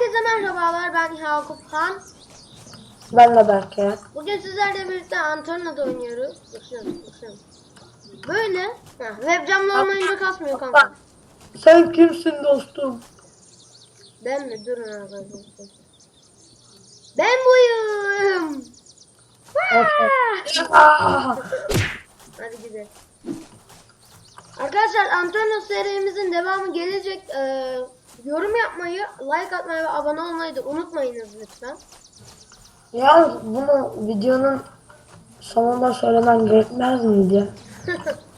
Herkese merhabalar ben Yakup Han. Ben de Berke. Bugün sizlerle birlikte Antonio'da oynuyoruz. Böyle. Ha, webcamla olmayınca kasmıyor kanka. Sen kimsin dostum? Ben mi? Durun arkadaşlar. Ben buyum. Aa, Hadi gidelim. Arkadaşlar Antonio serimizin devamı gelecek. Ee, yorum yapmayı, like atmayı ve abone olmayı da unutmayınız lütfen. ya bunu videonun sonunda söylemen gerekmez miydi?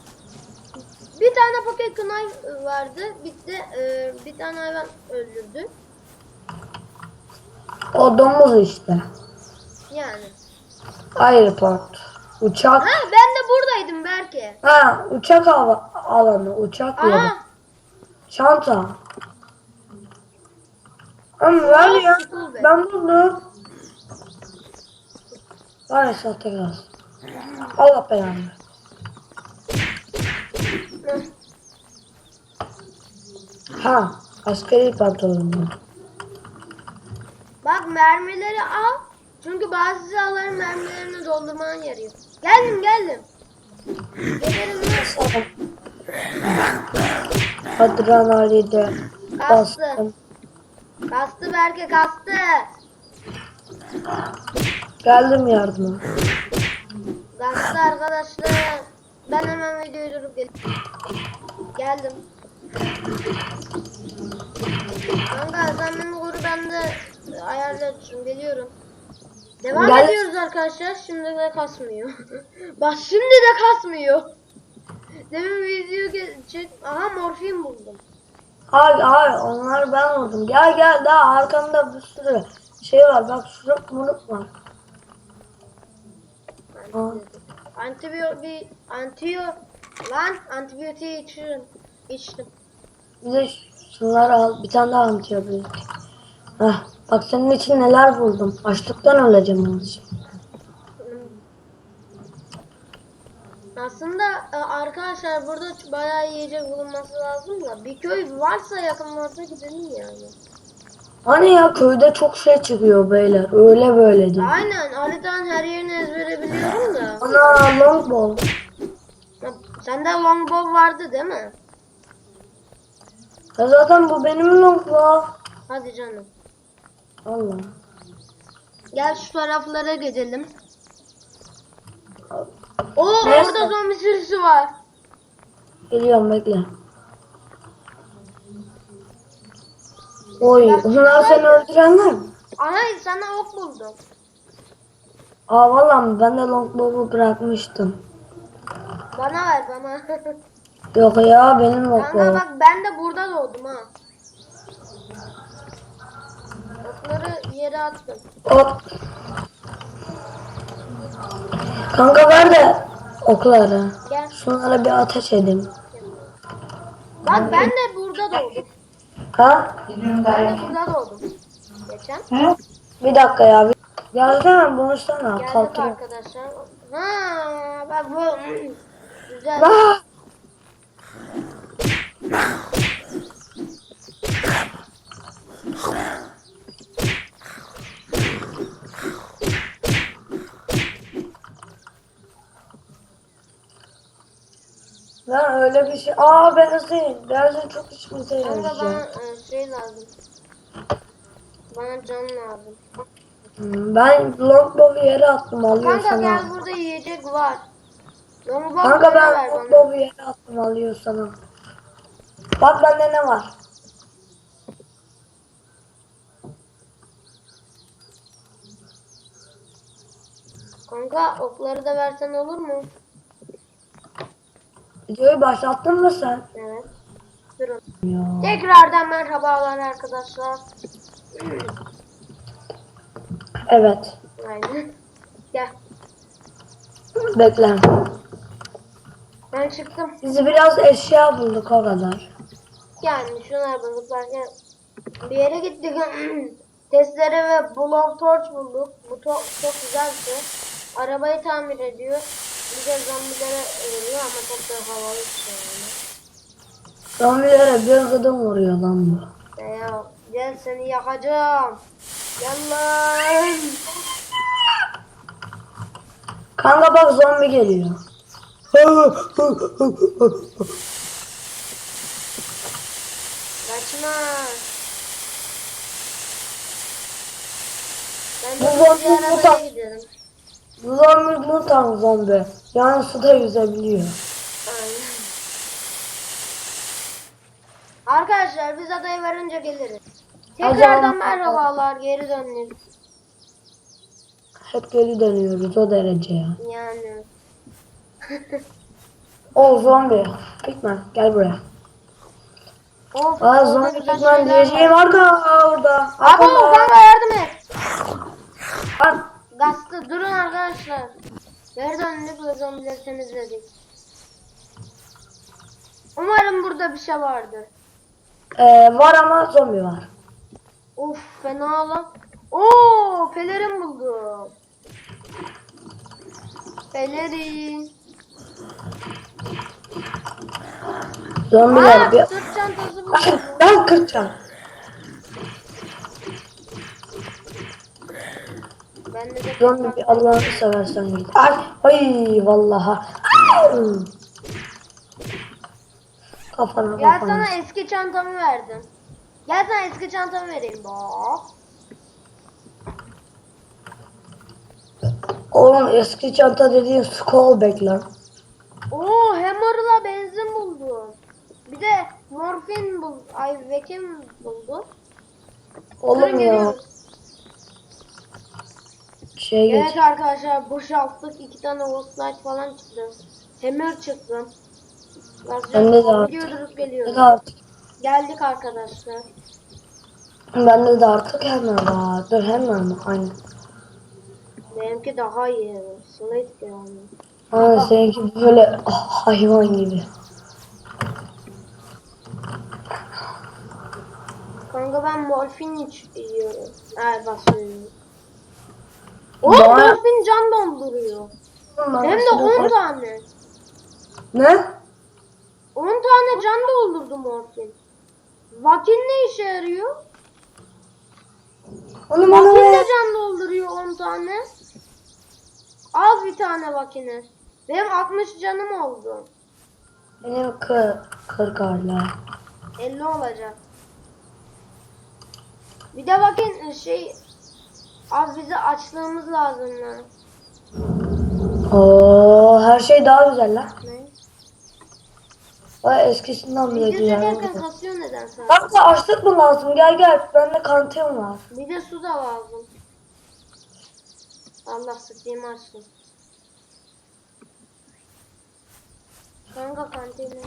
Bir tane pocket knife vardı. Bitti. Ee, bir tane hayvan öldürdü. O domuz işte. Yani. Airport. Uçak. Ha ben de buradaydım belki. Ha uçak hava alanı. Uçak yeri. Aha. Çanta. Ama ver ya. Ben buldum. Var ya sahtekar. Allah belanı. Ha. Askeri pantolonum. Bak mermileri al. Çünkü bazı silahların mermilerini doldurman yarıyor. Geldim geldim. Gelirim lan. Adrenalide bastım. Kastı Berke kastı. Geldim yardıma. Kastı arkadaşlar. Ben hemen videoyu durup gel Geldim. Kanka sen beni koru ben de ayarlatırım geliyorum. Devam Gel. ediyoruz arkadaşlar. Şimdi de kasmıyor. Bak şimdi de kasmıyor. Demin video çek... Aha morfin buldum. Hayır hayır onlar ben oldum. Gel gel daha arkamda bir sürü şey var. Bak şurup murup var. Antibiyotik, antiyo, lan antibiyotiği içiyorum. İçtim. Bir de şunları al. Bir tane daha antibiyotik. Heh, bak senin için neler buldum. Açlıktan öleceğim onun için. Aslında e, arkadaşlar burada bayağı yiyecek bulunması lazım da bir köy varsa yakınlarda gidelim yani. Hani ya köyde çok şey çıkıyor beyler. Öyle böyle değil. Aynen haritanın her yerini ezbere biliyorum da. Ana longbow. Ya, Sende longbow vardı değil mi? Ya zaten bu benim longbow. Hadi canım. Allah. Gel şu taraflara gidelim. Oo Neyse. orada zombi sürüsü var. Geliyorum bekle. Oy, bunlar seni öldürenler mi? Ana sana ok buldum. Aa vallahi ben de longbow'u bırakmıştım. Bana ver bana. Yok ya benim Kanka longbow. bak ben de burada doğdum ha. Okları yere attım. Hop. Kanka ver de okları. Gel. Şunlara bir ateş edeyim. Bak ben de burada doğdum. Ha? Ben de burada doğdum. Geçen. Bir dakika ya. Bir... Gelsene buluşsana. Geldik Kalkıyor. arkadaşlar. Ha, bak bu güzel. Aa! Ben öyle bir şey... Aa benzin. Benzin çok işimize Kanka bana yarayacak. e, şey lazım. Bana can lazım. Hmm, Ben longbow'u yere attım alıyor Kanka sana. gel burada yiyecek var. Longbow Kanka bana ver ben bana. longbow'u yere attım alıyor sana. Bak bende ne var? Kanka okları da versen olur mu? Videoyu başlattın mı sen? Evet. Durun. Ya. Tekrardan merhabalar arkadaşlar. Evet. Aynen. Gel. Bekle. Ben çıktım. Biz biraz eşya bulduk o kadar. Yani şunlar bulduk derken bir yere gittik. Testere ve blow torch bulduk. Bu to- çok güzel bir şey. Arabayı tamir ediyor. Bir de zombilere veriyor ama çok da havalı bir şey yani. Zombilere bir gıdım vuruyor lan bu. Veya Gel seni yakacağım. Gel lan. Kanka bak zombi geliyor. Kaçma. Ben Bu de zombi bir arabaya mutant. Zombi mutant zombi. Yani suda yüzebiliyor. Aynen. Arkadaşlar biz adayı verince geliriz. Tekrardan merhabalar geri döndük. Hep geri dönüyoruz o derece ya. Yani. O zombi. Pikman gel buraya. Of, Aa orada zombi güzel Pikman şeyler diyeceğim var. orada orada. Abi Orada. kanka yardım et. Lan, Gazete durun arkadaşlar. Geri döndük ve zombileri temizledik. Umarım burada bir şey vardır. Ee, var ama zombi var. Of fena lan. Oo pelerin buldum. Pelerin. Zombiler Aa bir... sırt çantası buldum. Ben kıracağım. Ben de bir Allah'ını seversen git. Ay, ay vallaha. Ay! Kafana Gel kafana. sana eski çantamı verdim. Gel sana eski çantamı vereyim bak. Oğlum eski çanta dediğin skull bag lan. Oo hammer'la benzin buldum. Bir de morfin bul, ay vekim buldum. Oğlum Durun ya. geliyoruz. Şey geç. Evet arkadaşlar boşalttık. iki tane Ghost Light falan çıktı. Hammer çıktı. Bende de var. Gidiyoruz Ben geliyoruz. de artık, Geldik arkadaşlar. bende de artık hemen var. Dur hemen mi? Aynen. Benimki daha iyi. Slate yani. Aynen seninki böyle ah, hayvan gibi. Kanka ben morfin iç yiyorum. Evet basıyorum. O Bana- morfin can donduruyor. Hem de 10 tane. Ne? 10 tane can doldurdu morfin. Vakin ne işe yarıyor? Oğlum Vakin onu de can dolduruyor 10 tane. Az bir tane vakine. Benim 60 canım oldu. Benim kır, kırk hala. 50 olacak. Bir de vakin şey az bize açlığımız lazım lan. Oo, her şey daha güzel lan. Ne? Vay eskisinden bile Video güzel. çekerken kasıyor neden sana? Kanka açlık mı lazım? Gel gel. Bende kantin var. Bir de su da lazım. Allah sıkayım açsın. Kanka kantine.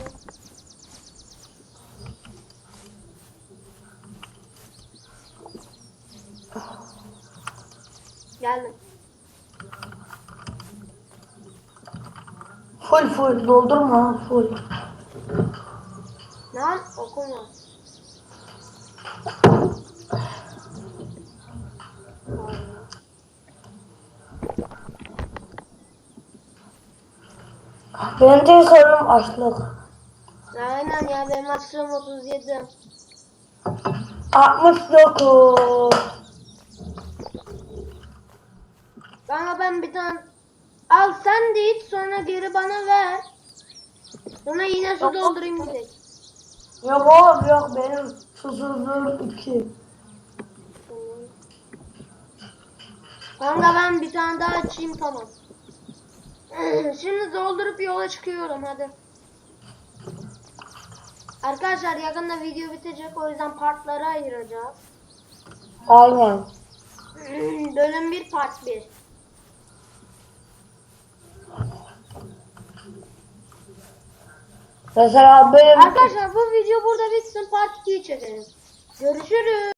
Geldim. Full full doldurma full. Lan okuma. Benim tek sorunum açlık. Aynen ya benim açlığım 37. 69. Kanka ben bir tane al sen de iç sonra geri bana ver. Sonra yine su doldurayım bir tek. Yok oğlum yok benim susuzluğum 2. Kanka ben bir tane daha açayım tamam. Şimdi doldurup yola çıkıyorum hadi. Arkadaşlar yakında video bitecek o yüzden partlara ayıracağız. Aynen. Bölüm 1 part 1. Mesela benim Arkadaşlar bu video burada bitsin part 2'yi çekeriz. Görüşürüz.